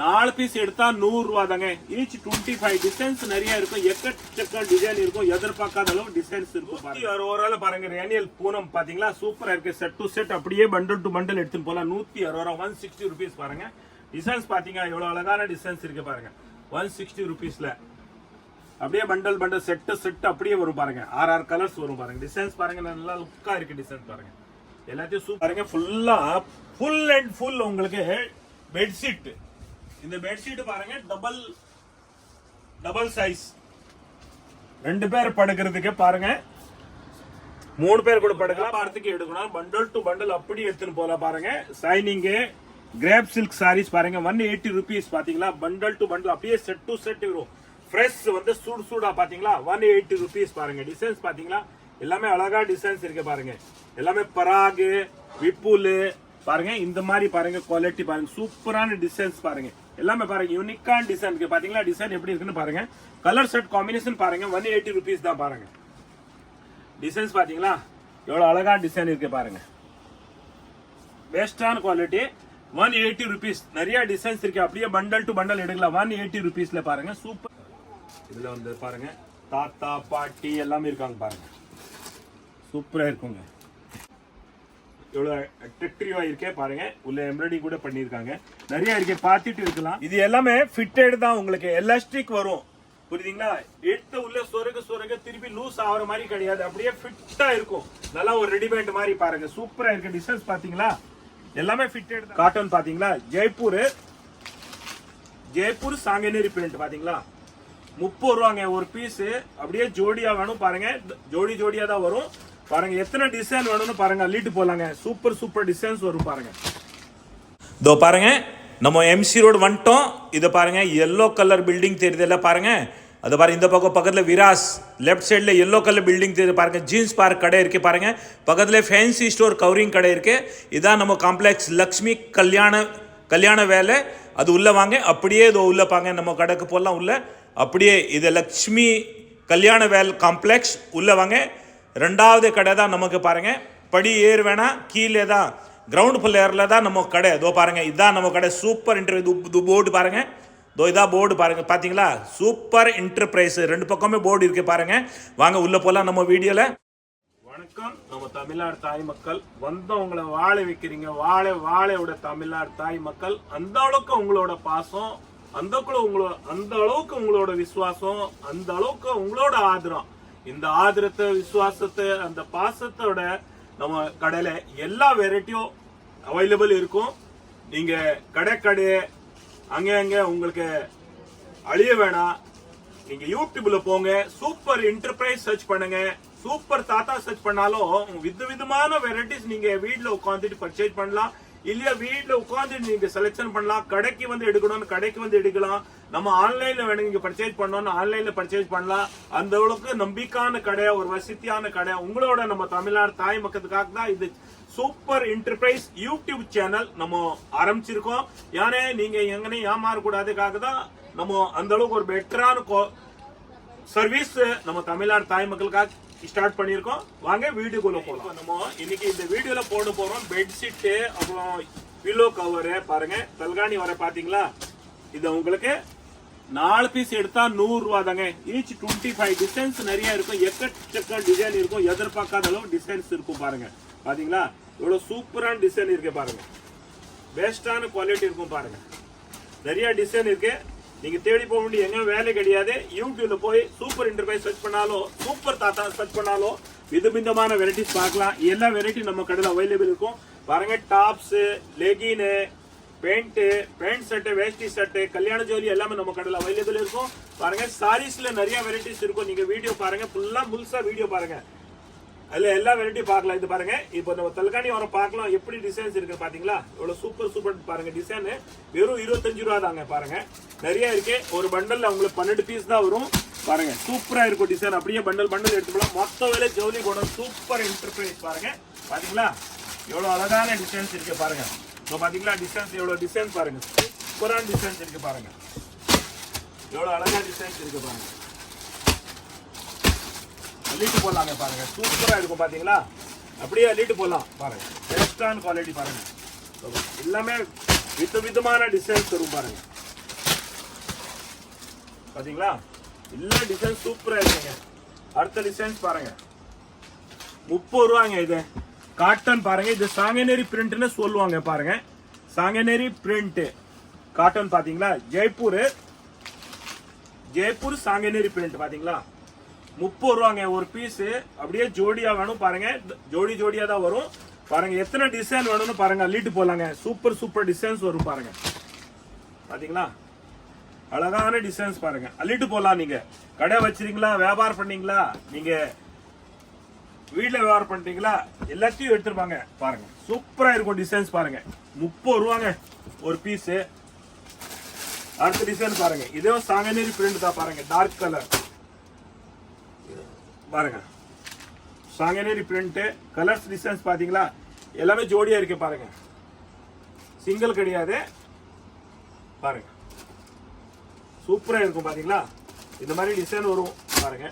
நாலு பீஸ் எடுத்தா நூறு ரூபா தாங்க. ஈச் டுவெண்ட்டி ஃபைவ் டிசைன்ஸ் நிறைய இருக்கும். எக்கச்சக்க டிசைன் இருக்கும். எதிர்பார்க்காத அளவு டிசைன்ஸ் இருக்கும் பாருங்க. அறுபது பாருங்க. ரேனியல் பூனம் பாத்தீங்களா? சூப்பரா இருக்கு. செட் டு செட் அப்படியே பண்டல் டு பண்டல் எடுத்துன்னு போலாம். நூத்தி அறுபது ரூபா ஒன் சிக்ஸ்டி ருபீஸ் பாருங்க. டிசைன்ஸ் பாத்தீங்க எவ்வளவு அழகான டிசைன்ஸ் இருக்கு பாருங்க. ஒன் சிக்ஸ்டி ருபீஸ்ல அப்படியே பண்டல் பண்டல் செட்டு செட் அப்படியே வரும் பாருங்க. ஆறு ஆறு கலர்ஸ் வரும் பாருங்க. டிசைன்ஸ் பாருங்க. நல்லா லுக்கா இருக்கு டிசைன்ஸ் பாருங்க. எல்லாத்தையும் சூப்பர் பாருங்க ஃபுல்லா ஃபுல் அண்ட் ஃபுல் உங்களுக்கு பெட்ஷீட் இந்த பெட்ஷீட் பாருங்க டபுள் டபுள் சைஸ் ரெண்டு பேர் படுக்கிறதுக்கு பாருங்க. மூணு பேர் கூட படுக்கலாம். வாரத்துக்கு எடுக்கணும். பண்டல் டு பண்டல் அப்படி எடுத்துன்னு போல பாருங்க. சைனிங்கு கிரேப் சில்க் சாரீஸ் பாருங்க. ஒன் எயிட்டி ருபீஸ் பாத்தீங்களா? பண்டல் டு பண்டல் அப்படியே செட் டு செட் வரும். ஃப்ரெஷ் வந்து சூடு சூடா பாத்தீங்களா? ஒன் எயிட்டி ருபீஸ் பாருங்க. டிசைன்ஸ் பாத்தீங்களா? எல்லாமே அழகா டிசைன்ஸ் இருக்கு பாருங்க. எல்லாமே பராகு விப்புலு பாருங்க. இந்த மாதிரி பாருங்க குவாலிட்டி பாருங்க. சூப்பரான டிசைன்ஸ் பாருங்க. எல்லாமே பாருங்க யூனிக்கான டிசைன் இருக்கு. பாத்தீங்களா? டிசைன் எப்படி இருக்குன்னு பாருங்க. கலர் செட் காம்பினேஷன் பாருங்க ஒன் எயிட்டி ருபீஸ் தான் பாருங்க. டிசைன்ஸ் பாத்தீங்களா? எவ்வளவு அழகா டிசைன் இருக்கு பாருங்க. பெஸ்டான குவாலிட்டி ஒன் எயிட்டி ருபீஸ் நிறைய டிசைன்ஸ் இருக்கு. அப்படியே பண்டல் டு பண்டல் எடுக்கலாம். ஒன் எயிட்டி ருபீஸ்ல பாருங்க. சூப்பர் இதுல வந்து பாருங்க தாத்தா பாட்டி எல்லாமே இருக்காங்க பாருங்க. சூப்பரா இருக்குங்க. எவ்வளோ அட்ராக்டிவாக இருக்கே பாருங்க. உள்ள எம்ப்ராய்டிங் கூட பண்ணியிருக்காங்க. நிறைய இருக்கே பார்த்துட்டு இருக்கலாம். இது எல்லாமே ஃபிட்டட் தான் உங்களுக்கு. எலாஸ்டிக் வரும். புரியுதுங்களா? எடுத்த உள்ள சொருக சொருக திருப்பி லூஸ் ஆகுற மாதிரி கிடையாது. அப்படியே ஃபிட்டா இருக்கும். நல்லா ஒரு ரெடிமேட் மாதிரி பாருங்க. சூப்பரா இருக்கு. டிசைன்ஸ் பாத்தீங்களா எல்லாமே ஃபிட்டட் காட்டன் பாத்தீங்களா ஜெய்ப்பூர். ஜெய்ப்பூர் சாங்கனேரி பிரிண்ட் பாத்தீங்களா முப்பது ரூபாங்க ஒரு பீஸ் அப்படியே ஜோடியா வேணும் பாருங்க. ஜோடி ஜோடியா தான் வரும். பாருங்க எத்தனை டிசைன் வேணும்னு பாருங்க அள்ளிட்டு போலாங்க. சூப்பர் சூப்பர் டிசைன்ஸ் வரும் பாருங்க. இதோ பாருங்க நம்ம எம்சி ரோடு வந்துட்டோம். இதை பாருங்க எல்லோ கலர் பில்டிங் தெரியுதுல்ல பாருங்க. அது பாருங்க இந்த பக்கம் பக்கத்தில் விராஸ் லெஃப்ட் சைடில் எல்லோ கலர் பில்டிங் தெரியுது பாருங்க. ஜீன்ஸ் பார்க் கடை இருக்கு பாருங்க. பக்கத்தில் ஃபேன்சி ஸ்டோர் கவரிங் கடை இருக்கு. இதான் நம்ம காம்ப்ளெக்ஸ் லக்ஷ்மி கல்யாண கல்யாண வேலை. அது உள்ளே வாங்க அப்படியே இதோ உள்ளே பாங்க. நம்ம கடைக்கு போடலாம் உள்ளே. அப்படியே இது லக்ஷ்மி கல்யாண வேல் காம்ப்ளெக்ஸ் உள்ளே வாங்க. ரெண்டாவது கடை தான் நமக்கு பாருங்கள் படி ஏறு வேணாம் கீழே தான் கிரவுண்ட் ஃபுல்லேயரில் தான் நம்ம கடை. இதோ பாருங்கள் இதான் நம்ம கடை. சூப்பர் இன்டர்வியூ போர்டு பாருங்க. இதோ இதா போர்டு பாருங்கள் பார்த்தீங்களா சூப்பர் என்டர்பிரைஸ் ரெண்டு பக்கமே போர்டு இருக்குது பாருங்கள் வாங்க உள்ளே போகலாம் நம்ம வீடியோவில் வணக்கம். நம்ம தமிழ்நாடு தாய் மக்கள் வந்தவங்களை வாழ வைக்கிறீங்க. வாழ வாழையோட தமிழ்நாடு தாய் மக்கள் அந்த அளவுக்கு உங்களோட பாசம் அந்த உங்களோட அந்த அளவுக்கு உங்களோட விசுவாசம் அந்த அளவுக்கு உங்களோட ஆதரம். இந்த ஆதரத்தை விசுவாசத்தை அந்த பாசத்தோட நம்ம கடையில எல்லா வெரைட்டியும் அவைலபிள் இருக்கும். நீங்க கடை கடை அங்கே அங்கே உங்களுக்கு அழிய வேணாம். நீங்க யூடியூப்ல போங்க சூப்பர் என்டர்பிரைஸ் சர்ச் பண்ணுங்க. சூப்பர் தாத்தா சர்ச் பண்ணாலும் வித விதமான வெரைட்டிஸ் நீங்க வீட்டில் உட்காந்துட்டு பர்ச்சேஸ் பண்ணலாம். இல்லையா வீட்டில் உட்காந்து நீங்க செலெக்ஷன் பண்ணலாம் கடைக்கு வந்து எடுக்கணும்னு கடைக்கு வந்து எடுக்கலாம். நம்ம ஆன்லைன்ல வேணும் நீங்க பர்ச்சேஸ் பண்ணணும்னு ஆன்லைன்ல பர்ச்சேஸ் பண்ணலாம். அந்த அளவுக்கு நம்பிக்கையான கடை ஒரு வசதியான கடை. உங்களோட நம்ம தமிழ்நாடு தாய் மக்களுக்காக தான் இது சூப்பர் என்டர்பிரைஸ் யூடியூப் சேனல் நம்ம ஆரம்பிச்சிருக்கோம். யானே நீங்க எங்கனே ஏமாறக்கூடாதுக்காக தான் நம்ம அந்த அளவுக்கு ஒரு பெட்டரான சர்வீஸ் நம்ம தமிழ்நாடு தாய் மக்களுக்காக ஸ்டார்ட் பண்ணியிருக்கோம். வாங்க வீடியோக்குள்ள போகலாம் நம்ம இன்னைக்கு இந்த வீடியோல போட போறோம் பெட்ஷீட்டு அப்புறம் பில்லோ கவரு பாருங்க. தல்காணி வர பாத்தீங்களா? இது உங்களுக்கு நாலு பீஸ் எடுத்தா நூறு ரூபா தாங்க ஈச் டுவெண்ட்டி ஃபைவ் டிசைன்ஸ் நிறைய இருக்கும். எக்கச்சக்க டிசைன் இருக்கும். எதிர்பார்க்காத அளவு டிசைன்ஸ் இருக்கும் பாருங்க. பாத்தீங்களா? இவ்வளோ சூப்பரான டிசைன் இருக்கு பாருங்க. பெஸ்டான குவாலிட்டி இருக்கும் பாருங்க. நிறைய டிசைன் இருக்கு. நீங்க தேடி போக வேண்டிய எங்க வேலை கிடையாது. யூடியூப்ல போய் சூப்பர் இன்டர்பிரைஸ் சர்ச் பண்ணாலும் சூப்பர் தாத்தா சர்ச் பண்ணாலும் விதவிதமான வெரைட்டிஸ் பார்க்கலாம். எல்லா வெரைட்டி நம்ம கடையில் அவைலபிள் இருக்கும். பாருங்க tops legging pant pant shirt வேஷ்டி ஷர்ட் கல்யாண ஜோலி எல்லாமே நம்ம கடையில் அவைலபிள் இருக்கும். பாருங்க சாரீஸ்ல நிறைய வெரைட்டிஸ் இருக்கும். நீங்க வீடியோ பாருங்க ஃபுல்லா முழுசா வீடியோ பாருங்க. அதுல எல்லா வெரைட்டியும் பார்க்கலாம். இது பாருங்க இப்போ நம்ம தல்காணி வர பார்க்கலாம். எப்படி டிசைன்ஸ் இருக்கு பாத்தீங்களா? இவ்வளவு சூப்பர் சூப்பர் பாருங்க டிசைன் வெறும் இருபத்தஞ்சு ரூபா தாங்க பாருங்க. நிறைய இருக்கு. ஒரு பண்டல்ல உங்களுக்கு பன்னெண்டு பீஸ் தான் வரும். பாருங்க சூப்பரா இருக்கும் டிசைன் அப்படியே பண்டல் பண்டல் எடுத்துக்கலாம் மொத்த வேலை ஜவுளி கூட சூப்பர் என்டர்பிரைஸ் பாருங்க. பாத்தீங்களா? எவ்வளவு அழகான டிசைன்ஸ் இருக்கு பாருங்க. இப்போ பாத்தீங்களா? டிசைன்ஸ் எவ்வளவு டிசைன் பாருங்க. சூப்பரான டிசைன்ஸ் இருக்கு பாருங்க. எவ்வளவு அழகான டிசைன்ஸ் இருக்கு பாருங்க. அள்ளிட்டு போடலாங்க பாருங்கள் சூப்பராக இருக்கும் பார்த்தீங்களா அப்படியே அள்ளிட்டு போடலாம். பாருங்கள் பெஸ்ட்டான குவாலிட்டி பாருங்கள் எல்லாமே வித விதமான டிசைன்ஸ் வரும் பாருங்கள் பார்த்தீங்களா எல்லா டிசைன் சூப்பராக இருக்குங்க. அடுத்த டிசைன்ஸ் பாருங்கள் முப்பது ரூபாங்க இது. காட்டன் பாருங்க. இது சாங்கனேரி பிரிண்ட்னு சொல்லுவாங்க பாருங்கள் சாங்கநேரி பிரிண்ட்டு காட்டன் பார்த்தீங்களா ஜெய்ப்பூர். ஜெய்ப்பூர் சாங்கனேரி பிரிண்ட் பார்த்தீங்களா முப்பது ரூபாங்க ஒரு பீஸு அப்படியே ஜோடியா வேணும் பாருங்க. ஜோடி ஜோடியா தான் வரும். பாருங்க எத்தனை டிசைன் வேணும்னு பாருங்க. அள்ளிட்டு போலாங்க. சூப்பர் சூப்பர் டிசைன்ஸ் வரும் பாருங்க. பாத்தீங்களா? அழகான டிசைன்ஸ் பாருங்க. அள்ளிட்டு போலாம் நீங்க. கடை வச்சிருக்கீங்களா? வியாபாரம் பண்ணீங்களா? நீங்க வீட்டில் வியாபாரம் பண்ணிட்டீங்களா எல்லாத்தையும் எடுத்துருப்பாங்க பாருங்க. சூப்பரா இருக்கும் டிசைன்ஸ் பாருங்க. முப்பது ரூபாங்க ஒரு பீஸு அடுத்த டிசைன் பாருங்க. இதே சாங்கனேரி பிரிண்ட் தான் பாருங்க. டார்க் கலர் பாருங்க. சாங்கனேரி பிரிண்ட்டு கலர்ஸ் டிசைன்ஸ் பாத்தீங்களா? எல்லாமே ஜோடியா இருக்கு பாருங்க. சிங்கிள் கிடையாது. பாருங்க. சூப்பரா இருக்கும் பார்த்தீங்களா இந்த மாதிரி டிசைன் வரும் பாருங்க.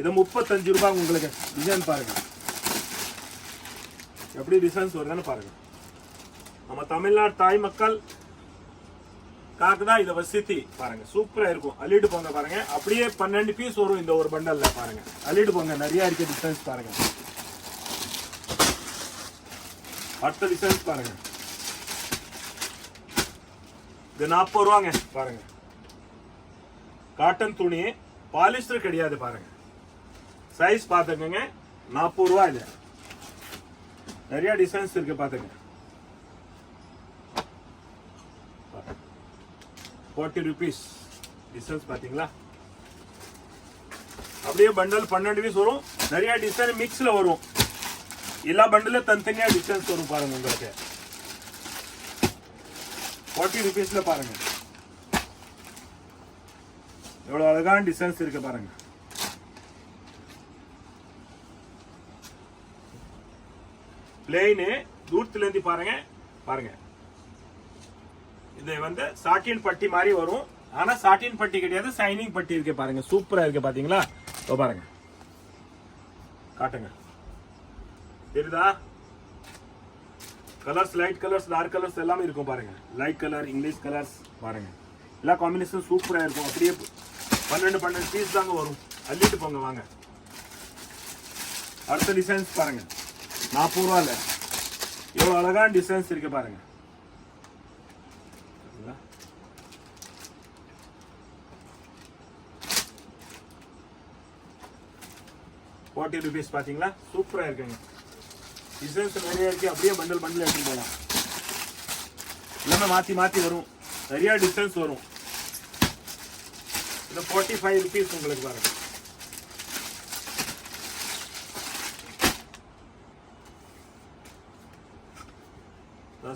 இது முப்பத்தஞ்சு ரூபாய் உங்களுக்கு டிசைன் பாருங்க. எப்படி டிசைன்ஸ் வருதுன்னு பாருங்க. நம்ம தமிழ்நாடு தாய் மக்கள் காக்குதான் இதை வசித்தி பாருங்க சூப்பரா இருக்கும். அள்ளிட்டு போங்க பாருங்க. அப்படியே பன்னெண்டு பீஸ் வரும் இந்த ஒரு பண்டல்ல பாருங்க. அள்ளிட்டு போங்க. நிறைய இருக்கு டிசைன்ஸ் பாருங்க. அடுத்த டிசைன்ஸ் பாருங்க. இது நாற்பது ரூபாங்க பாருங்க. காட்டன் துணி பாலிஸ்டர் கிடையாது பாருங்க. சைஸ் பார்த்துக்கங்க. நாற்பது ரூபா இல்லை நிறைய டிசைன்ஸ் இருக்கு பார்த்துங்க ஃபார்ட்டி ருபீஸ் டிஸ்டன்ஸ் பார்த்தீங்களா? அப்படியே பண்டல் பன்னெண்டு பீஸ் வரும். நிறைய டிஸ்டன்ஸ் மிக்ஸில் வரும். எல்லா பண்டிலும் தனித்தனியாக டிஸ்டன்ஸ் வரும் பாருங்க உங்களுக்கு. ஃபார்ட்டி ருபீஸில் பாருங்க. எவ்வளோ அழகான டிஸ்டன்ஸ் இருக்கு பாருங்க. பிளெயின் தூரத்துலேருந்து பாருங்க. பாருங்க. இது வந்து சாட்டின் பட்டி மாதிரி வரும். ஆனா சாட்டின் பட்டி கிடையாது சைனிங் பட்டி இருக்கு பாருங்க. சூப்பரா இருக்கு பாத்தீங்களா? இப்போ பாருங்க. காட்டுங்க. தெரியுதா? Colours light colours dark colours எல்லாமே இருக்கும் பாருங்க. லைட் கலர் இங்கிலீஷ் கலர்ஸ் பாருங்க. எல்லா காம்பினேஷன் சூப்பரா இருக்கும். அப்படியே பன்னெண்டு பன்னெண்டு பீஸ் தாங்க வரும். அள்ளிட்டு போங்க வாங்க. அடுத்த டிசைன்ஸ் பாருங்க. நாற்பது இல்லை எவ்வளவு அழகான டிசைன்ஸ் இருக்கு பாருங்க. ஃபார்ட்டி ருபீஸ் பாத்தீங்களா? சூப்பரா இருக்குங்க. டிசைன்ஸ் நிறையா இருக்கு. அப்படியே பண்டல் பண்டில் எடுத்துகிட்டு போகலாம் எல்லாமே மாத்தி மாத்தி வரும். நிறைய டிசைன்ஸ் வரும். இந்த ஃபார்ட்டி ஃபைவ் ருபீஸ் உங்களுக்கு பாருங்க.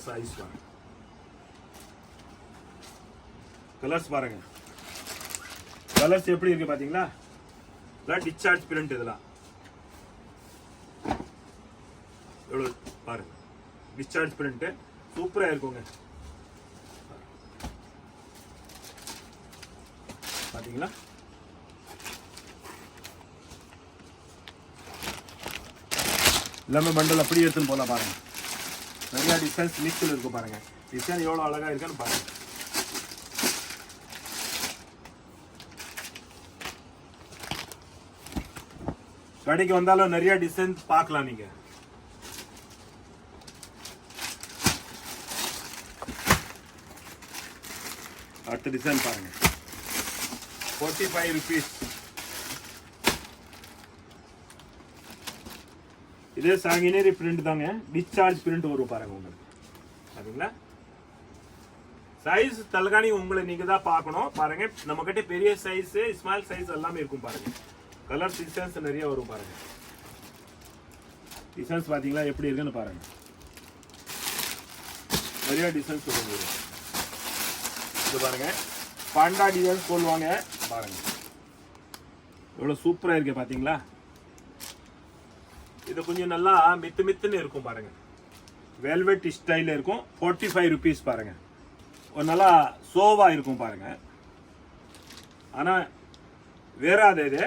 சைஸ் பாருங்க. கலர்ஸ் பாருங்க. கலர்ஸ் எப்படி இருக்கு பாத்தீங்களா? டிஸ்சார்ஜ் பிரிண்ட் இதெல்லாம் எவ்வளவு பாருங்க டிஸ்சார்ஜ் பிரிண்ட்டு சூப்பரா இருக்குங்க. பாத்தீங்களா? எல்லாமே பண்டல் அப்படியே எடுத்துன்னு போகலாம் பாருங்க. நிறையா டிசைன்ஸ் மிக்சில் இருக்கும் பாருங்க. டிசைன் எவ்வளவு அழகா இருக்குன்னு பாருங்க. கடைக்கு வந்தாலும் நிறைய டிசைன் பார்க்கலாம் நீங்க. அடுத்த டிசைன் பாருங்க. ஃபோர்ட்டி ஃபைவ் ருபீஸ் இதே சாங்கினேரி பிரிண்ட் தாங்க. டிஸ்சார்ஜ் பிரிண்ட் வரும் பாருங்க உங்களுக்கு. சரிங்களா? சைஸ் தலகாணி உங்களை நீங்க தான் பார்க்கணும். பாருங்க நம்ம கிட்ட பெரிய சைஸ் ஸ்மால் சைஸ் எல்லாமே இருக்கும் பாருங்க. கலர் டிசைன்ஸ் நிறைய வரும் பாருங்க. டிசைன்ஸ் பாத்தீங்களா எப்படி இருக்குன்னு பாருங்க. நிறைய டிசைன்ஸ் வரும். இது. பாருங்க. பாண்டா டிசைன் சொல்லுவாங்க. பாருங்க. எவ்வளோ சூப்பராக இருக்கு பார்த்தீங்களா இது கொஞ்சம் நல்லா மித்து மித்துன்னு இருக்கும் பாருங்க. வெல்வெட் ஸ்டைலில் இருக்கும். ஃபோர்ட்டி ஃபைவ் ருபீஸ் பாருங்க. ஒரு நல்லா சோவாக இருக்கும் பாருங்க. வேற அது இது.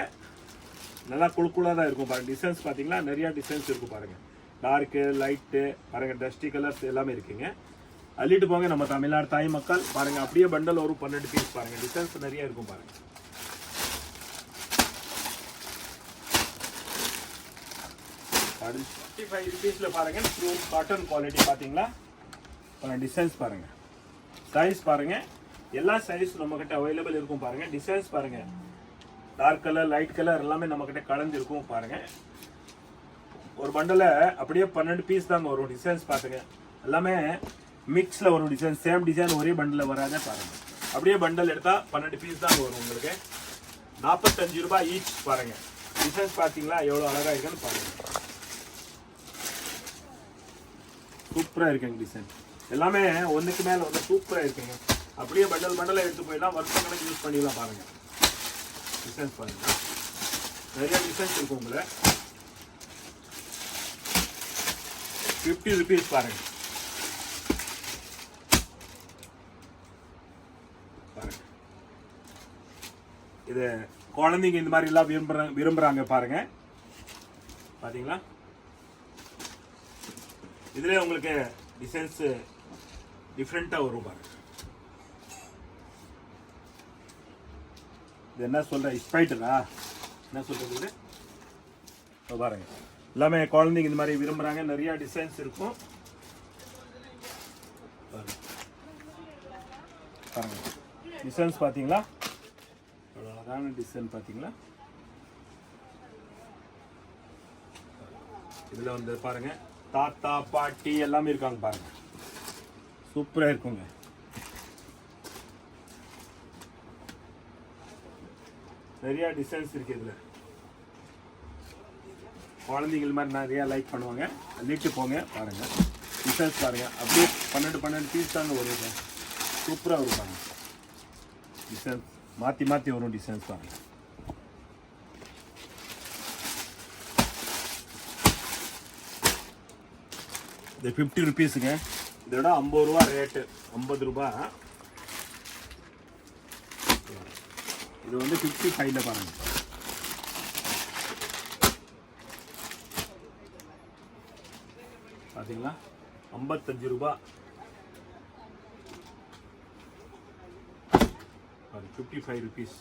நல்லா குழுக்குழாக தான் இருக்கும் பாருங்க. டிசைன்ஸ் பார்த்தீங்களா நிறையா டிசைன்ஸ் இருக்கும் பாருங்க. டார்க்கு லைட்டு பாருங்க டஸ்டி கலர்ஸ் எல்லாமே இருக்குங்க. அள்ளிட்டு போங்க நம்ம தமிழ்நாடு தாய் மக்கள். பாருங்கள் அப்படியே பண்டல் வரும் பன்னெண்டு பீஸ் பாருங்கள் டிசைன்ஸ் நிறைய இருக்கும் பாருங்கள் ஃபிஃப்டி ஃபைவ் ருபீஸில் பாருங்கள் ப்ரூவ் காட்டன் குவாலிட்டி பார்த்தீங்களா டிசைன்ஸ் பாருங்கள் சைஸ் பாருங்க. எல்லா சைஸ் நம்மக்கிட்ட அவைலபிள் இருக்கும் பாருங்கள் டிசைன்ஸ் பாருங்கள் டார்க் கலர் லைட் கலர் எல்லாமே நம்ம கிட்ட கலந்து இருக்கும் பாருங்க. ஒரு பண்டல அப்படியே பன்னெண்டு பீஸ் தாங்க வரும். டிசைன்ஸ் பாத்துங்க எல்லாமே மிக்ஸில் வரும் டிசைன் சேம் டிசைன் ஒரே பண்டில் வராதே பாருங்கள் அப்படியே பண்டல் எடுத்தால் பன்னெண்டு பீஸ் தாங்க வரும் உங்களுக்கு. நாற்பத்தஞ்சு ரூபாய் ஈச் பாருங்கள் டிசைன்ஸ் பார்த்தீங்களா? எவ்வளோ அழகாக இருக்குன்னு பாருங்கள் சூப்பராக இருக்குங்க டிசைன் எல்லாமே ஒன்றுக்கு மேலே வந்து சூப்பராக இருக்குங்க. அப்படியே பண்டல் பண்டல எடுத்து போயிடலாம் வருஷம் கணக்கு யூஸ் பண்ணிடலாம் பாருங்கள் டிசைன்ஸ் பாருங்கள் நிறைய டிசைன்ஸ் இருக்கும் உங்களை. ஃபிஃப்டி ருபீஸ் பாருங்கள் இது குழந்தைங்க இந்த மாதிரி எல்லாம் விரும்புகிறாங்க விரும்புகிறாங்க பாருங்க. பார்த்தீங்களா இதுல உங்களுக்கு டிசைன்ஸ் டிஃப்ரெண்ட்டாக வரும் பாருங்க. இது என்ன சொல்ற? ஸ்பைட்டரா என்ன சொல்றது இது? இப்போ பாருங்க. எல்லாமே குழந்தைங்க இந்த மாதிரி விரும்புகிறாங்க நிறைய டிசைன்ஸ் இருக்கும். பாருங்க. டிசைன்ஸ் பார்த்தீங்களா அழகான டிசைன் பார்த்தீங்களா? இதில் வந்து பாருங்க தாத்தா பாட்டி எல்லாமே இருக்காங்க பாருங்க. சூப்பராக இருக்குங்க. நிறையா டிசைன்ஸ் இருக்குது இதில். குழந்தைகள் மாதிரி நிறையா லைக் பண்ணுவாங்க. அள்ளிட்டு போங்க பாருங்கள் டிசைன்ஸ் பாருங்கள் அப்படியே பன்னெண்டு பன்னெண்டு பீஸ் தாங்க வருது. சூப்பராக இருப்பாங்க டிசைன்ஸ் மாற்றி மாற்றி வரும் டிசைன்ஸ் தான். இது ஃபிஃப்டி ருபீஸுங்க இதோட ஐம்பது ரூபா ரேட்டு ஐம்பது ரூபா. இது வந்து ஃபிஃப்டி ஃபைவ்ல பாருங்க. பார்த்தீங்களா ஐம்பத்தஞ்சு ரூபா. ஃபிஃப்டி ஃபைவ் ருபீஸ்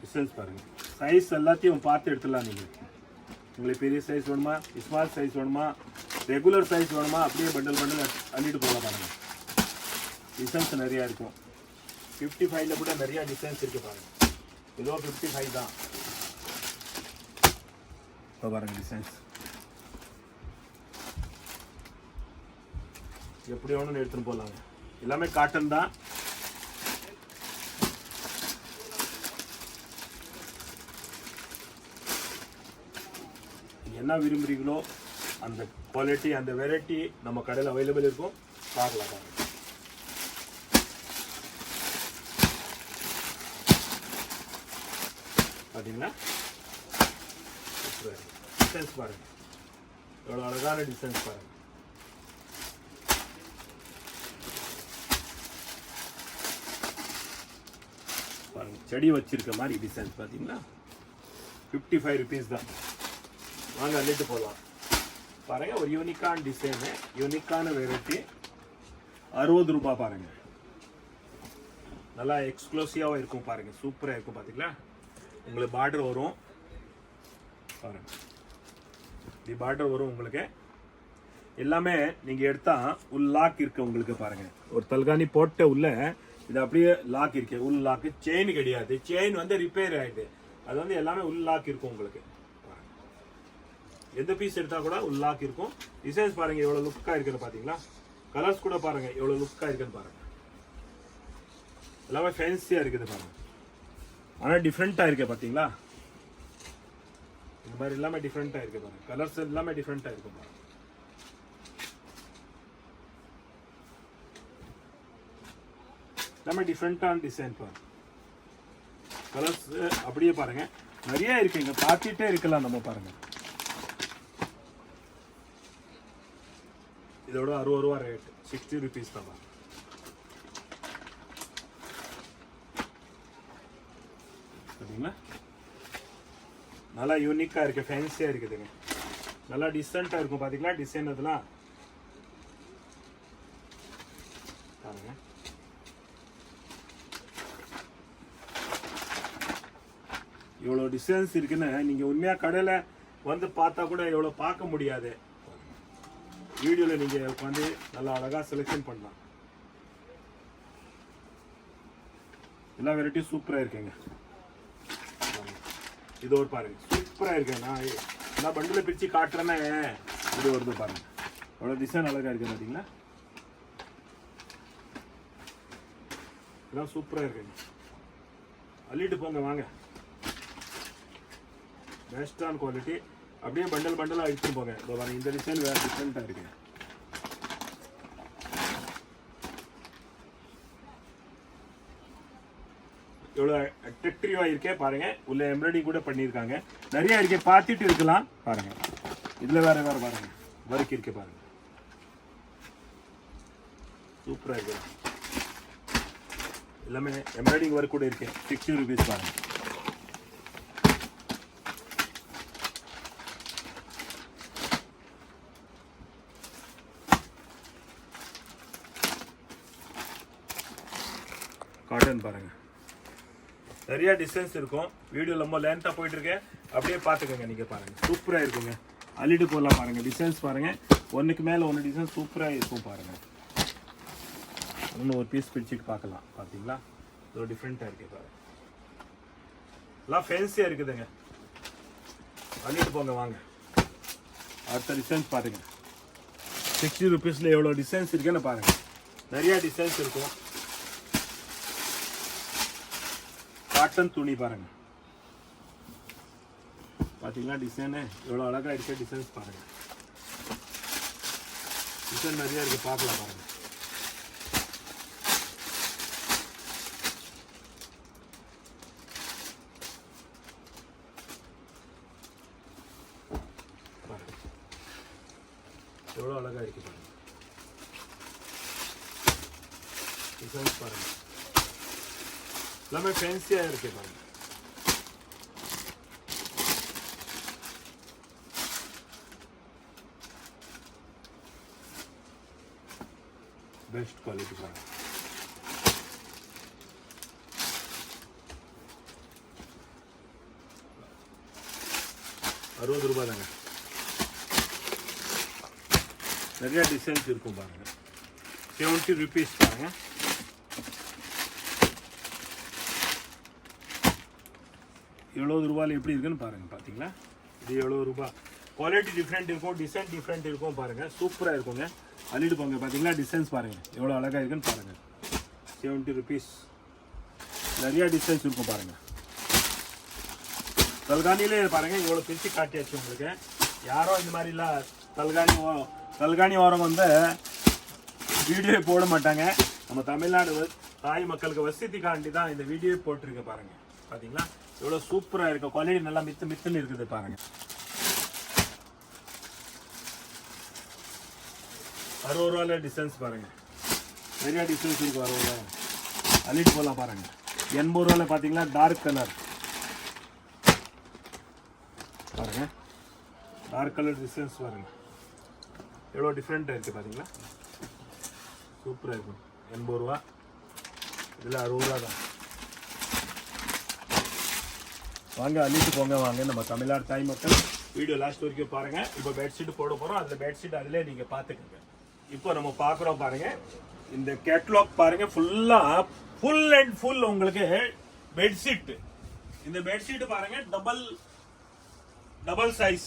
டிஸ்டன்ஸ் பாருங்கள் சைஸ் எல்லாத்தையும் பார்த்து எடுத்துடலாம் நீங்கள் உங்களுக்கு பெரிய சைஸ் வேணுமா ஸ்மால் சைஸ் வேணுமா ரெகுலர் சைஸ் வேணுமா அப்படியே பண்டல் பண்டல் அள்ளிட்டு போகலாம் பாருங்கள் டிசைன்ஸ் நிறையா இருக்கும். ஃபிஃப்டி ஃபைவ்ல கூட நிறையா டிசைன்ஸ் இருக்குது பாருங்கள் இதோ ஃபிஃப்டி ஃபைவ் தான். இப்போ பாருங்கள் டிசைன்ஸ் எப்படி வேணும்னு எடுத்துன்னு போகலாங்க. எல்லாமே காட்டன் தான். என்ன விரும்புறீங்களோ அந்த குவாலிட்டி அந்த வெரைட்டி நம்ம கடையில் அவைலபிள் இருக்கும். பார்க்கலாம் பாருங்க பார்த்தீங்கன்னா டிசைன்ஸ் பாருங்க. எவ்வளோ அழகான டிசைன்ஸ் பாருங்க. பாருங்க செடி வச்சிருக்க மாதிரி டிசைன்ஸ் பார்த்தீங்களா ஃபிஃப்டி ஃபைவ் ருபீஸ் தான். வாங்க அள்ளிட்டு போகலாம் பாருங்க ஒரு யூனிக்கான டிசைனு யூனிக்கான வெரைட்டி அறுபது ரூபாய் பாருங்க. நல்லா எக்ஸ்க்ளூசிவாக இருக்கும் பாருங்க. சூப்பராக இருக்கும் பார்த்தீங்களா உங்களுக்கு பார்டர் வரும். பாருங்க. தி பார்டர் வரும் உங்களுக்கு. எல்லாமே நீங்கள் எடுத்தால் உள் லாக் இருக்கு உங்களுக்கு பாருங்க. ஒரு தல்காணி போட்ட உள்ள இது அப்படியே லாக் இருக்கு. உள் லாக்கு செயின் கிடையாது. செயின் வந்து ரிப்பேர் ஆகிடுது அது வந்து எல்லாமே உள் லாக் இருக்கும் உங்களுக்கு. எந்த பீஸ் எடுத்தால் கூட உள் லாக் இருக்கும். டிசைன்ஸ் பாருங்க எவ்வளோ லுக்காக இருக்குன்னு பார்த்தீங்களா கலர்ஸ் கூட பாருங்க எவ்வளவு லுக்காக இருக்குன்னு பாருங்கள் எல்லாமே ஃபேன்சியாக இருக்குது பாருங்கள் ஆனால் டிஃப்ரெண்ட்டாக இருக்கு பார்த்தீங்களா இந்த மாதிரி எல்லாமே டிஃப்ரெண்ட்டாக இருக்கு பாருங்கள் கலர்ஸ் எல்லாமே டிஃப்ரெண்ட்டாக இருக்கும் பாருங்கள் எல்லாமே டிஃப்ரெண்ட்டான டிசைன் பாருங்க. கலர்ஸ் அப்படியே பாருங்க. நிறைய இருக்கு இங்க பார்த்துட்டே இருக்கலாம் நம்ம பாருங்கள் இதோட அறுபது ரூபா ரேட் சிக்ஸ்டி ருபீஸ் தான் பார்த்தீங்களா நல்லா யூனிக்காக இருக்குது ஃபேன்சியாக இருக்குதுங்க நல்லா டிசென்ட்டாக இருக்கும் பார்த்தீங்களா டிசைன் அதெல்லாம் பாருங்க இவ்வளோ டிசைன்ஸ் இருக்குன்னு நீங்கள் உண்மையாக கடையில் வந்து பார்த்தா கூட இவ்வளோ பார்க்க முடியாது வீடியோல நீங்க உட்காந்து நல்லா அழகா செலெக்ஷன் பண்ணலாம். எல்லா வெரைட்டியும் சூப்பரா இருக்குங்க. இது ஒரு பாருங்க. சூப்பரா இருக்கேன் நான் நான் பண்டில் பிரித்து காட்டுறேன்னே இது வருது பாருங்க. அவ்வளோ டிசைன் அழகாக இருக்குது பார்த்தீங்களா இதெல்லாம் சூப்பராக இருக்குங்க அள்ளிட்டு போங்க வாங்க. பெஸ்டான குவாலிட்டி அப்படியே பண்டல் பண்டலாக எடுத்துகிட்டு போங்க. இப்போ பாருங்க இந்த டிசைன் வேறு டிஃப்ரெண்ட்டாக இருக்கு. எவ்வளோ அட்ராக்டிவாக இருக்கே பாருங்க. உள்ள எம்ப்ராய்டிங் கூட பண்ணியிருக்காங்க. நிறைய இருக்கே பார்த்துட்டு இருக்கலாம். பாருங்க. இதில் வேற வேற பாருங்க. ஒர்க் இருக்கே பாருங்க. சூப்பராக இருக்கு. எல்லாமே எம்ப்ராய்டிங் ஒர்க் கூட இருக்கு. சிக்ஸ்டி ருபீஸ் பாருங்க. காட்டன் பாருங்க. நிறைய டிஸ்டன்ஸ் இருக்கும். வீடியோ ரொம்ப லென்த்தாக போயிட்டு இருக்கேன் அப்படியே பார்த்துக்கோங்க நீங்கள் பாருங்க. சூப்பராக இருக்குங்க. அள்ளிட்டு போடலாம் பாருங்க. டிசைன்ஸ் பாருங்க. ஒன்றுக்கு மேலே ஒன்று டிசைன் சூப்பராக இருக்கும் பாருங்க. இன்னும் ஒரு பீஸ் பிடிச்சிட்டு பார்க்கலாம். பார்த்தீங்களா இது டிஃப்ரெண்ட்டாக இருக்கு பாருங்க. எல்லாம் ஃபேன்சியாக இருக்குதுங்க. அள்ளிட்டு போங்க வாங்க. அடுத்த டிசைன்ஸ் பாருங்க. சிக்ஸ்டி ருபீஸில் எவ்வளோ டிசைன்ஸ் இருக்குன்னு பாருங்க. நிறைய டிசைன்ஸ் இருக்கும். காட்டன் துணி பாருங்க. பார்த்தீங்களா டிசைனு எவ்வளோ அழகா இருக்க டிசைன்ஸ் பாருங்க. டிசைன் நிறையா இருக்குது பார்க்கலாம் பாருங்க பாருங்க. எவ்வளோ அழகா இருக்கு பாருங்க டிசைன்ஸ் பாருங்க எல்லாமே ஃபேன்சியாக இருக்கு பாருங்க பெஸ்ட் குவாலிட்டி பாருங்க அறுபது ரூபாய் தாங்க நிறைய டிசைன்ஸ் இருக்கும் பாருங்க செவன்ட்டி ருபீஸ் பாருங்க எழுபது ரூபாயில் எப்படி இருக்குன்னு பாருங்கள் பார்த்தீங்களா இது எழுபது ரூபா? குவாலிட்டி டிஃப்ரெண்ட் இருக்கும் டிசைன் டிஃப்ரெண்ட் இருக்கும் பாருங்கள் சூப்பராக இருக்குங்க. அள்ளிட்டு போங்க பார்த்தீங்களா டிசைன்ஸ் பாருங்கள் எவ்வளோ அழகாக இருக்குன்னு பாருங்கள் செவன்ட்டி ருபீஸ் நிறையா டிசைன்ஸ் இருக்கும் பாருங்கள் தல்கானிலே பாருங்கள் இவ்வளோ பிரித்து காட்டியாச்சு உங்களுக்கு. யாரும் இந்த மாதிரிலாம் தல்கானி ஓ- தல்கானி ஓரம் வந்து வீடியோ போட மாட்டாங்க. நம்ம தமிழ்நாடு வ- தாய் மக்களுக்கு வசதிக்காண்டி தான் இந்த வீடியோ போட்டிருக்க பாருங்கள் பார்த்தீங்களா எவ்வளோ சூப்பராக இருக்குது குவாலிட்டி நல்லா மித்து மித்துன்னு இருக்குது பாருங்க. அறுபது ரூபாயில டிசைன்ஸ் பாருங்கள் நிறையா டிசைன்ஸ் இருக்குது அறுபது ரூபா அள்ளிட்டு போகலாம் பாருங்கள் எண்பது ரூபாயில் பார்த்தீங்கன்னா டார்க் கலர் பாருங்க. டார்க் கலர் டிசைன்ஸ் பாருங்கள் எவ்வளோ டிஃப்ரெண்ட்டாக இருக்குது பார்த்தீங்களா சூப்பராக இருக்கும் எண்பது ரூபா இதில் அறுபது ரூபா தான். வாங்க அள்ளிட்டு போங்க வாங்க. நம்ம தமிழ்நாடு தாய் மக்கள் வீடியோ லாஸ்ட் வரைக்கும் பாருங்கள் இப்போ பெட்ஷீட் போட போகிறோம் அதில் பெட்ஷீட் அதிலே நீங்கள் பார்த்துக்கோங்க. இப்போ நம்ம பார்க்குறோம் பாருங்கள் இந்த கேட்லாக் பாருங்கள் ஃபுல்லாக ஃபுல் அண்ட் ஃபுல் உங்களுக்கு பெட்ஷீட் இந்த பெட்ஷீட் பாருங்கள் டபுள் டபுள் சைஸ்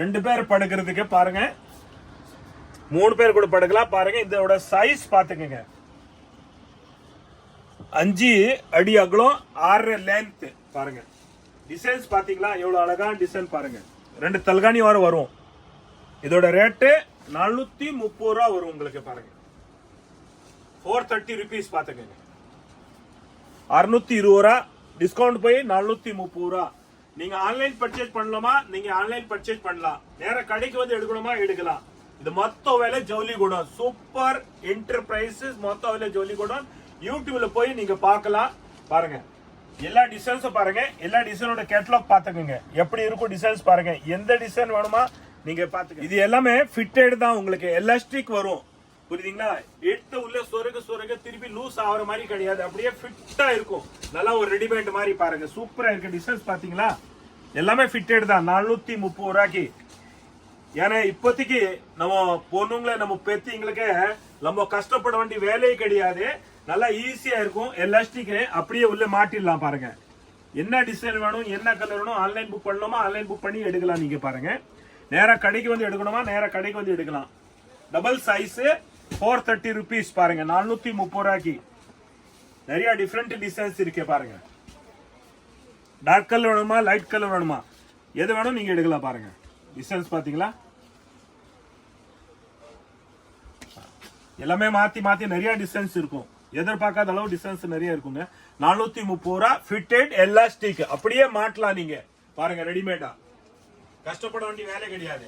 ரெண்டு பேர் படுக்கிறதுக்கு பாருங்க. மூணு பேர் கூட படுக்கலாம். பாருங்க இதோட சைஸ் பாத்துக்கங்க அஞ்சு அடி அகலம் ஆறு லென்த்து பாருங்க. டிசைன்ஸ் பார்த்தீங்களா? எவ்வளோ அழகான டிசைன் பாருங்க. ரெண்டு தல்காணி வர வரும். இதோட ரேட்டு நானூற்றி முப்பது ரூபா வரும் உங்களுக்கு பாருங்க. ஃபோர் தேர்ட்டி ருபீஸ் பார்த்துக்கங்க. அறுநூத்தி இருபது ரூபா. டிஸ்கவுண்ட் போய் நானூத்தி முப்பது ரூபா. நீங்க ஆன்லைன் பர்ச்சேஸ் பண்ணலாமா? நீங்க ஆன்லைன் பர்ச்சேஸ் பண்ணலாம். நேர கடைக்கு வந்து எடுக்கணுமா? எடுக்கலாம். இது மொத்த வேலை ஜவுளி குடம். சூப்பர் என்டர்பிரைசஸ் மொத்த வேலை ஜவுளி குடம். யூடியூப்ல போய் நீங்க பார்க்கலாம். பாருங்க. எல்லா டிசைன்ஸும் பாருங்க. எல்லா டிசைனோட கேட்டலாக் பார்த்துக்கோங்க. எப்படி இருக்கும் டிசைன்ஸ் பாருங்க. எந்த டிசைன் வேணுமா நீங்க பாத்துக்க இது எல்லாமே ஃபிட்டட் தான் உங்களுக்கு. எலாஸ்டிக் வரும். புரியுதுங்களா? எடுத்த உள்ள சொருக சொருக திருப்பி லூஸ் ஆகிற மாதிரி கிடையாது. அப்படியே ஃபிட்டா இருக்கும். நல்லா ஒரு ரெடிமேட் மாதிரி பாருங்க. சூப்பரா இருக்கு டிசைன்ஸ் பாத்தீங்களா எல்லாமே ஃபிட்டட் தான். நானூத்தி முப்பது ரூபாய்க்கு. ஏன்னா இப்போதைக்கு நம்ம பொண்ணுங்களை நம்ம பெத்திங்களுக்கு நம்ம கஷ்டப்பட வேண்டிய வேலையே கிடையாது. நல்லா ஈஸியாக இருக்கும். எலாஸ்டிக்கு அப்படியே உள்ளே மாட்டிடலாம் பாருங்கள் என்ன டிசைன் வேணும் என்ன கலர் வேணும் ஆன்லைன் புக் பண்ணணுமா ஆன்லைன் புக் பண்ணி எடுக்கலாம் நீங்கள் பாருங்கள் நேராக கடைக்கு வந்து எடுக்கணுமா நேராக கடைக்கு வந்து எடுக்கலாம். Double size four thirty rupees பாருங்கள் நானூற்றி முப்பது ரூபாய்க்கு. நிறையா டிஃப்ரெண்ட் டிசைன்ஸ் இருக்கே பாருங்கள் டார்க் கலர் வேணுமா லைட் கலர் வேணுமா? எது வேணும் நீங்கள் எடுக்கலாம் பாருங்கள் டிசைன்ஸ் பார்த்தீங்களா எல்லாமே மாற்றி மாற்றி நிறையா டிசைன்ஸ் இருக்கும். எதிர்பார்க்காத அளவு டிஸ்டன்ஸ் நிறைய இருக்குங்க. நானூத்தி முப்பது ரூபா ஃபிட்டட் எலாஸ்டிக் அப்படியே மாட்டலாம் நீங்க. பாருங்க ரெடிமேடா கஷ்டப்பட வேண்டிய வேலை கிடையாது.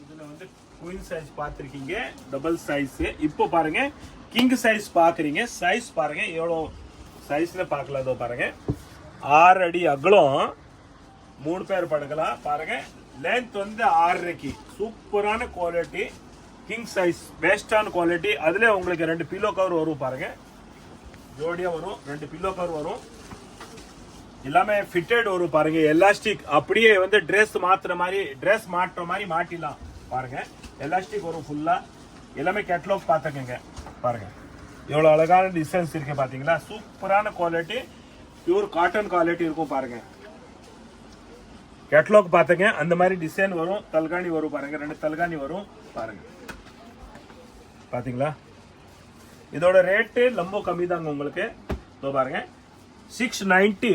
இதுல வந்து குயின் சைஸ் பார்த்துருக்கீங்க. டபுள் சைஸ் இப்போ பாருங்க கிங் சைஸ் பார்க்குறீங்க. சைஸ் பாருங்க எவ்வளோ சைஸ்ல பார்க்கலாம். இதோ பாருங்க. ஆறு அடி அகலம். மூணு பேர் படுக்கலாம் பாருங்க லென்த் வந்து ஆறரைக்கு. சூப்பரான குவாலிட்டி கிங் சைஸ் பெஸ்டான குவாலிட்டி அதிலே உங்களுக்கு ரெண்டு பில்லோ கவர் வரும் பாருங்க. ஜோடியாக வரும் ரெண்டு பில்லோ கவர் வரும். எல்லாமே ஃபிட்டட் வரும் பாருங்க எலாஸ்டிக் அப்படியே வந்து ட்ரெஸ் மாற்றுற மாதிரி ட்ரெஸ் மாட்டுற மாதிரி மாட்டிடலாம் பாருங்க. எலாஸ்டிக் வரும் ஃபுல்லாக எல்லாமே கேட்லாக் பார்த்துக்கங்க பாருங்க. எவ்வளோ அழகான டிசைன்ஸ் இருக்கு பார்த்தீங்களா சூப்பரான குவாலிட்டி பியூர் காட்டன் குவாலிட்டி இருக்கும் பாருங்க. கேட்லாக் பார்த்துங்க அந்த மாதிரி டிசைன் வரும். தல்காணி வரும் பாருங்க. ரெண்டு தல்காணி வரும் பாருங்க. பார்த்தீங்களா இதோட ரேட்டு ரொம்ப கம்மி தாங்க உங்களுக்கு. இதோ பாருங்க. Six ninety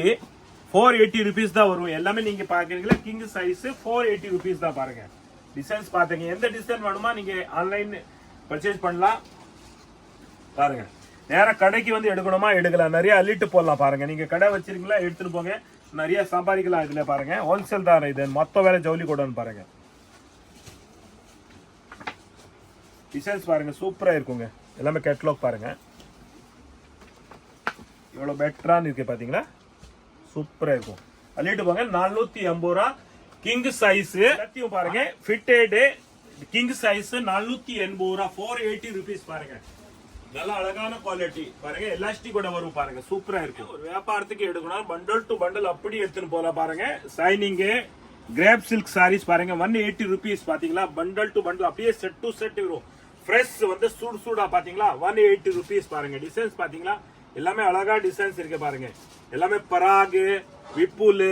four eighty rupees தான் வரும். எல்லாமே நீங்கள் பார்க்குறீங்களா king size four eighty rupees தான் பாருங்க. டிசைன்ஸ் பார்த்தீங்க எந்த டிசைன் வேணுமா நீங்கள் ஆன்லைன் பர்ச்சேஸ் பண்ணலாம். பாருங்க. நேராக கடைக்கு வந்து எடுக்கணுமா? எடுக்கலாம். நிறைய அள்ளிட்டு போடலாம் பாருங்க. நீங்கள் கடை வச்சிருக்கீங்களா? எடுத்துகிட்டு போங்க. நிறைய சம்பாதிக்கலாம் இதில் பாருங்க. ஹோல்சேல் தான் இது. மொத்த வேலை ஜவுளி கூடன்னு பாருங்க. டிசைன்ஸ் பாருங்க சூப்பராக இருக்குங்க. எல்லாமே கேட்லாக் பாருங்க. இவ்வளோ பெட்டரானு இருக்கு பார்த்தீங்களா சூப்பராக இருக்கும். அள்ளிட்டு போங்க நானூற்றி ஐம்பது ரூபா. கிங் சைஸு எல்லாத்தையும் பாருங்க. ஃபிட்டேடு கிங் சைஸ் நானூற்றி எண்பது ரூபா. ஃபோர் எயிட்டி ருபீஸ் பாருங்க. நல்ல அழகான குவாலிட்டி பாருங்க எலாஸ்டிக் கூட வரும் பாருங்க. சூப்பரா இருக்கு ஒரு வியாபாரத்துக்கு எடுக்கணும் பண்டல் டு பண்டல் அப்படி எடுத்துன்னு போலாம் பாருங்க. சைனிங்கு கிரேப் சில்க் சாரீஸ் பாருங்க. ஒன் எயிட்டி ருபீஸ் பாத்தீங்களா? பண்டல் டு பண்டல் அப்படியே செட் டு செட் வரும். ஃப்ரெஷ் வந்து சூடு சூடாக பார்த்தீங்களா ஒன் எயிட்டி ருபீஸ் பாருங்கள் டிசைன்ஸ் பார்த்தீங்களா எல்லாமே அழகாக டிசைன்ஸ் இருக்குது பாருங்கள் எல்லாமே பராகு விப்புலு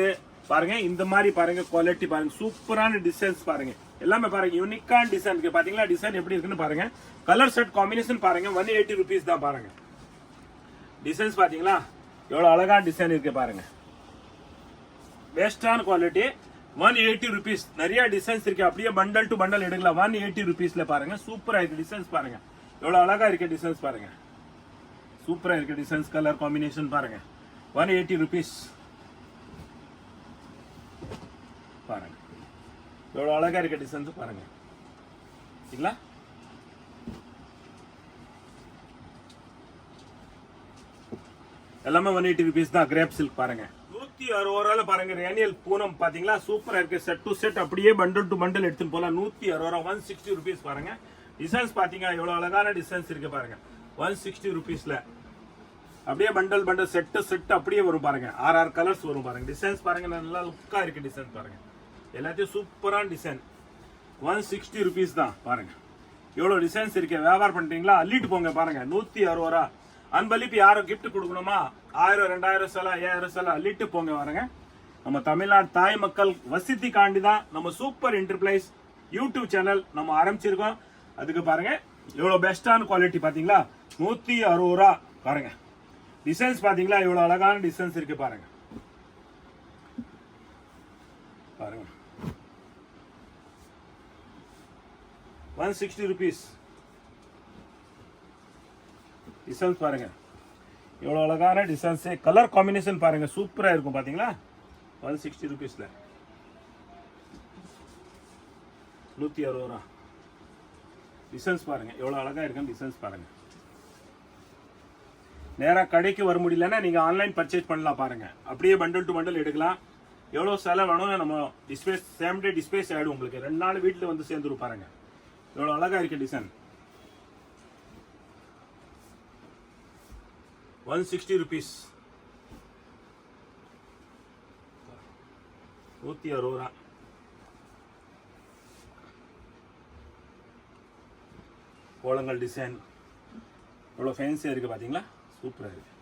பாருங்க. இந்த மாதிரி பாருங்க குவாலிட்டி பாருங்க. சூப்பரான டிசைன்ஸ் பாருங்க. எல்லாமே பாருங்க. யூனிக்கான டிசைன் இருக்கு. பாத்தீங்களா? டிசைன் எப்படி இருக்குன்னு பாருங்க. கலர் செட் காம்பினேஷன் பாருங்க. ஒன் எயிட்டி ருபீஸ் தான் பாருங்க. டிசைன்ஸ் பாத்தீங்களா? எவ்வளவு அழகா டிசைன் இருக்கு பாருங்க. பெஸ்டான குவாலிட்டி ஒன் எயிட்டி ருபீஸ் நிறைய டிசைன்ஸ் இருக்கு. அப்படியே பண்டல் டு பண்டல் எடுக்கலாம். ஒன் எயிட்டி ருபீஸ்ல பாருங்க. சூப்பரா இருக்கு டிசைன்ஸ் பாருங்க. எவ்வளவு அழகா இருக்கு டிசைன்ஸ் பாருங்க. சூப்பரா இருக்கு டிசைன்ஸ் கலர் காம்பினேஷன் பாருங்க. ஒன் எயிட்டி ருபீஸ் பாருங்க. எவ்வளவு அழகா இருக்க டிசைன்ஸ் பாருங்க. சரிங்களா எல்லாமே ஒன் எயிட்டி ருபீஸ் தான். கிரேப் சில்க் பாருங்க. நூத்தி அறுபது ரூபாயில பாருங்க ரேனியல் பூனம் பாத்தீங்களா? சூப்பரா இருக்கு. செட் டு செட் அப்படியே பண்டல் டு பண்டல் எடுத்துன்னு போலாம். நூத்தி அறுபது ரூபா ஒன் சிக்ஸ்டி ருபீஸ் பாருங்க. டிசைன்ஸ் பார்த்தீங்கன்னா எவ்வளவு அழகான டிசைன்ஸ் இருக்கு பாருங்க. ஒன் சிக்ஸ்டி ருபீஸ்ல அப்படியே பண்டல் பண்டல் செட்டு செட் அப்படியே வரும் பாருங்க. ஆறு ஆறு கலர்ஸ் வரும் பாருங்க. டிசைன்ஸ் பாருங்க நல்லா லுக்கா இருக்கு டிசைன் பாருங்க. எல்லாத்தையும் சூப்பரான டிசைன் ஒன் சிக்ஸ்டி ருபீஸ் தான் பாருங்க. எவ்வளவு டிசைன்ஸ் இருக்கு? வியாபாரம் பண்றீங்களா? அள்ளிட்டு போங்க பாருங்க. நூத்தி அறுபது ரூபா. அன்பளிப்பு யாரும் கிஃப்ட் கொடுக்கணுமா? ஆயிரம் ரெண்டாயிரம் சில ஐயாயிரம் சில அள்ளிட்டு போங்க வரங்க நம்ம தமிழ்நாடு தாய் மக்கள் வசதிக்காண்டி தான் நம்ம சூப்பர் என்டர்பிரைஸ் யூடியூப் சேனல் நம்ம ஆரம்பிச்சிருக்கோம். அதுக்கு பாருங்க எவ்வளோ பெஸ்டான குவாலிட்டி பார்த்தீங்களா நூற்றி அறுபது ரூபா. பாருங்க. டிசைன்ஸ் பார்த்தீங்களா இவ்வளோ அழகான டிசைன்ஸ் இருக்கு பாருங்க. பாருங்க. ஒன் சிக்ஸ்டி ருபீஸ் டிசைன்ஸ் பாருங்க. எவ்வளோ அழகான டிசைன்ஸு கலர் காம்பினேஷன் பாருங்கள் சூப்பராக இருக்கும் பார்த்தீங்களா ஒன் சிக்ஸ்டி ருபீஸில் நூற்றி அறுபது ரூபா. டிசைன்ஸ் பாருங்கள் எவ்வளோ அழகாக இருக்குன்னு டிசைன்ஸ் பாருங்கள் நேராக கடைக்கு வர முடியலன்னா நீங்கள் ஆன்லைன் பர்ச்சேஸ் பண்ணலாம் பாருங்கள் அப்படியே பண்டல் டு பண்டல் எடுக்கலாம். எவ்வளோ செலவு வேணும்னு நம்ம டிஸ்பேஸ் சேம் டே டிஸ்பேஸ் ஆகிடும் உங்களுக்கு. ரெண்டு நாள் வீட்டில் வந்து சேர்ந்துரும் பாருங்கள் எவ்வளோ அழகாக இருக்குது டிசைன் ஒன் சிக்ஸ்டி ருபீஸ் நூற்றி அறுபது ரூபா. கோலங்கள் டிசைன் எவ்வளோ ஃபேன்சியாக இருக்குது பார்த்தீங்களா சூப்பராக இருக்குது